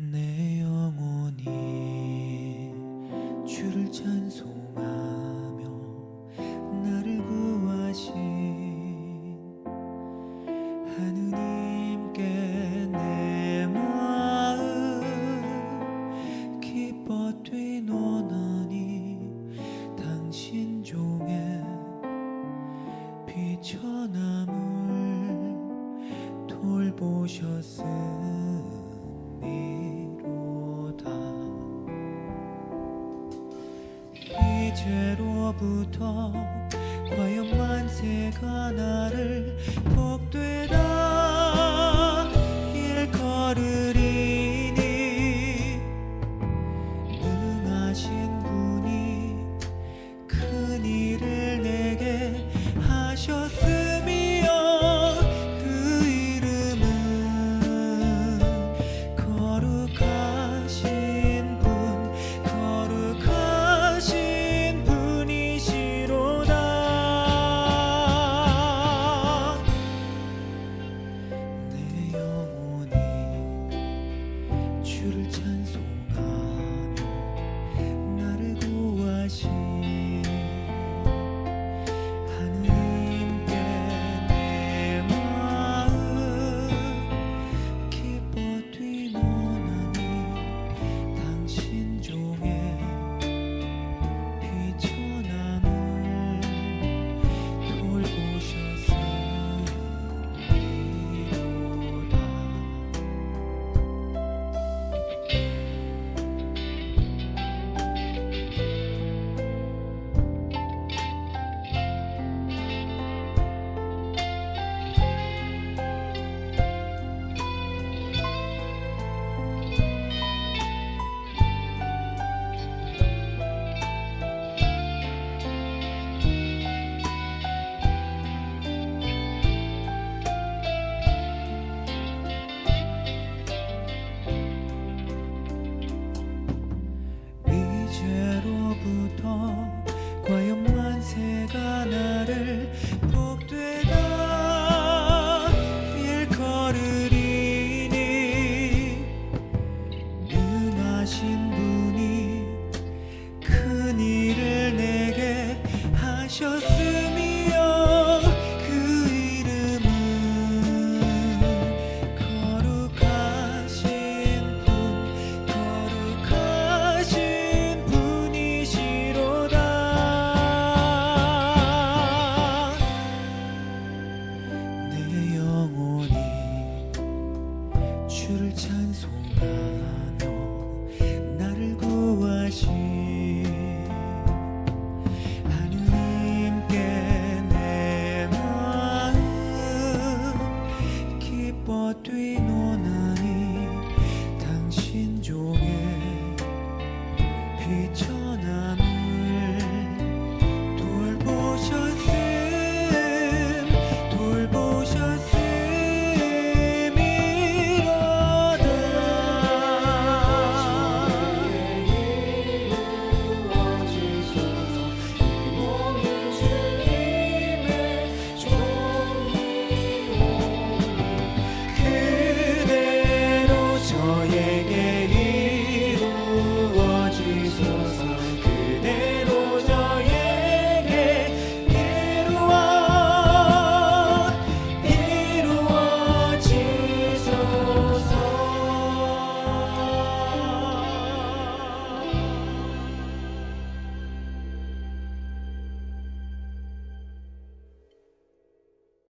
내 영혼이 주를 찬송하며 나를 구하신 하느님께 내 마음 기뻐 뛰노나니 당신 종의 비천함을 돌보셨으니 却落不懂，快要慢些。shall joy.